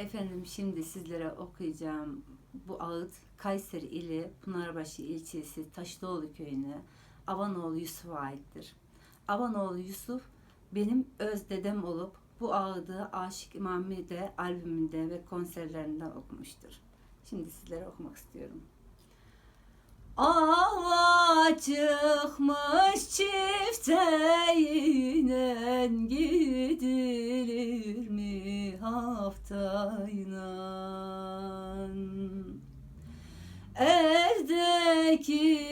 Efendim şimdi sizlere okuyacağım bu ağıt Kayseri ili Pınarbaşı ilçesi Taşlıoğlu köyüne Avanoğlu Yusuf'a aittir. Avanoğlu Yusuf benim öz dedem olup bu ağıdı Aşık İmami'de albümünde ve konserlerinde okumuştur. Şimdi sizlere okumak istiyorum. Ava çıkmış gidilir mi haftayla? Evdekinin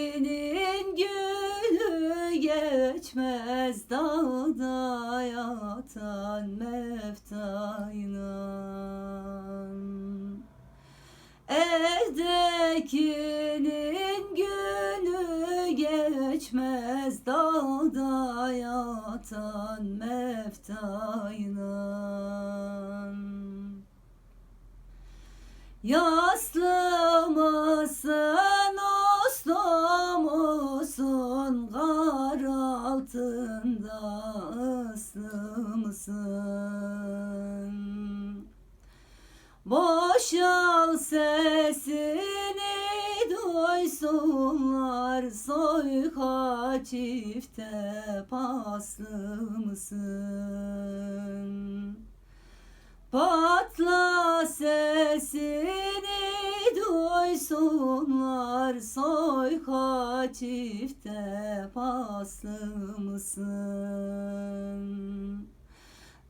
gülü geçmez dağda yatan meftayla. Evdekinin günü geçmez dağda yatan meftayla. Yaslı mısın, uslu musun, kar altında ıslı mısın? Boşal sesini duysunlar soyka çifte paslı mısın? Patla sesini duysunlar. Soyka çifte paslı mısın?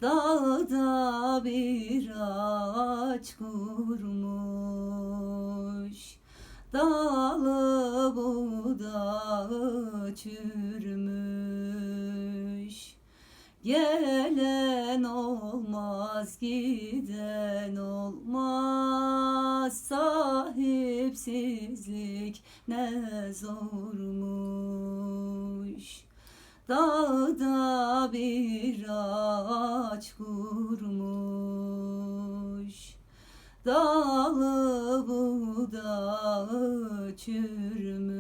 Dağda bir ağaç kurmuş. Dalı budağı çürümüş. Gelen olmaz giden olmaz. Sahipsizlik ne zormuş. Dağda bir ağaç kurmuş. Dalı budağı çürümüş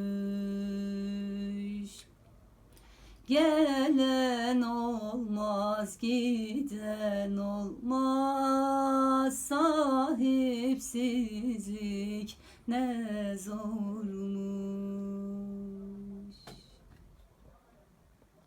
Gelen olmaz giden olmaz. Sahipsizlik ne zormuş